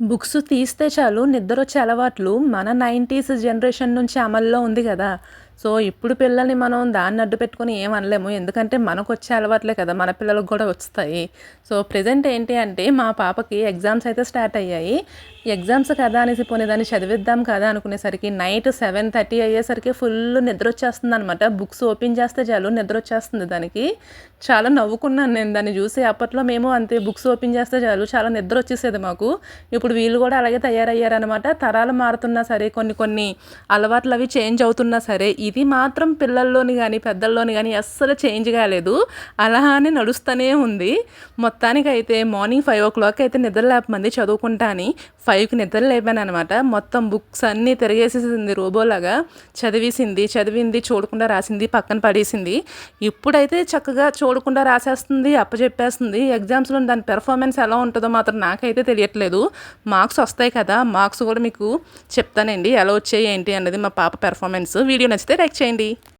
Books తీస్తే చాలు నిద్ర వచ్చే అలవాట్లు మన 90స్ జనరేషన్ నుంచి అమల్లో ఉంది కదా. సో, ఇప్పుడు పిల్లల్ని మనం దాన్ని అడ్డు పెట్టుకుని ఏం అనలేము. ఎందుకంటే వచ్చే అలవాట్లే కదా! మన పిల్లలకి కూడా వస్తాయి. సో, ప్రెజెంట్ ఏంటి అంటే మా పాపకి ఎగ్జామ్స్ అయితే స్టార్ట్ అయ్యాయి. ఎగ్జామ్స్ కదా అనేసి పోనీ దాన్ని చదివిద్దాం కదా అనుకునేసరికి నైట్ 7:30 అయ్యేసరికి ఫుల్ నిద్ర వచ్చేస్తుంది అనమాట బుక్స్ ఓపెన్ చేస్తే చాలు నిద్ర వచ్చేస్తుంది దానికి. చాలా నవ్వుకున్నాను నేను దాన్ని చూసి అప్పట్లో మేము అంతే బుక్స్ ఓపెన్ చేస్తే చాలు చాలా నిద్ర వచ్చేసేది మాకు. ఇప్పుడు వీళ్ళు కూడా అలాగే తయారయ్యారనమాట. తరాలు మారుతున్నా సరే కొన్ని కొన్ని అలవాట్లు అవి చేంజ్ అవుతున్నా సరే ఇది మాత్రం పిల్లల్లోని కానీ పెద్దల్లోని కానీ అస్సలు చేంజ్ కాలేదు. అలానే నడుస్తూనే ఉంది. మొత్తానికైతే మార్నింగ్ 5:00 అయితే నిద్ర లేపమంది చదువుకుంటా అని. 5కి నిద్ర లేపాననమాట. మొత్తం బుక్స్ అన్నీ తిరిగేసేసింది రోబోలాగా. చదివేసింది, చదివింది, చూడకుండా రాసింది, పక్కన పడేసింది. ఇప్పుడైతే చక్కగా చూడకుండా రాసేస్తుంది, అప్పచెప్పేస్తుంది ఎగ్జామ్స్‌లో దాని పెర్ఫార్మెన్స్ ఎలా ఉంటుందో మాత్రం నాకైతే తెలియట్లేదు. మార్క్స్ వస్తాయి కదా! మార్క్స్ కూడా మీకు చెప్తానండి. ఎలా వచ్చాయి ఏంటి అన్నది మా పాప పెర్ఫార్మెన్స్ వీడియో నచ్చితే లైక్ చేయండి.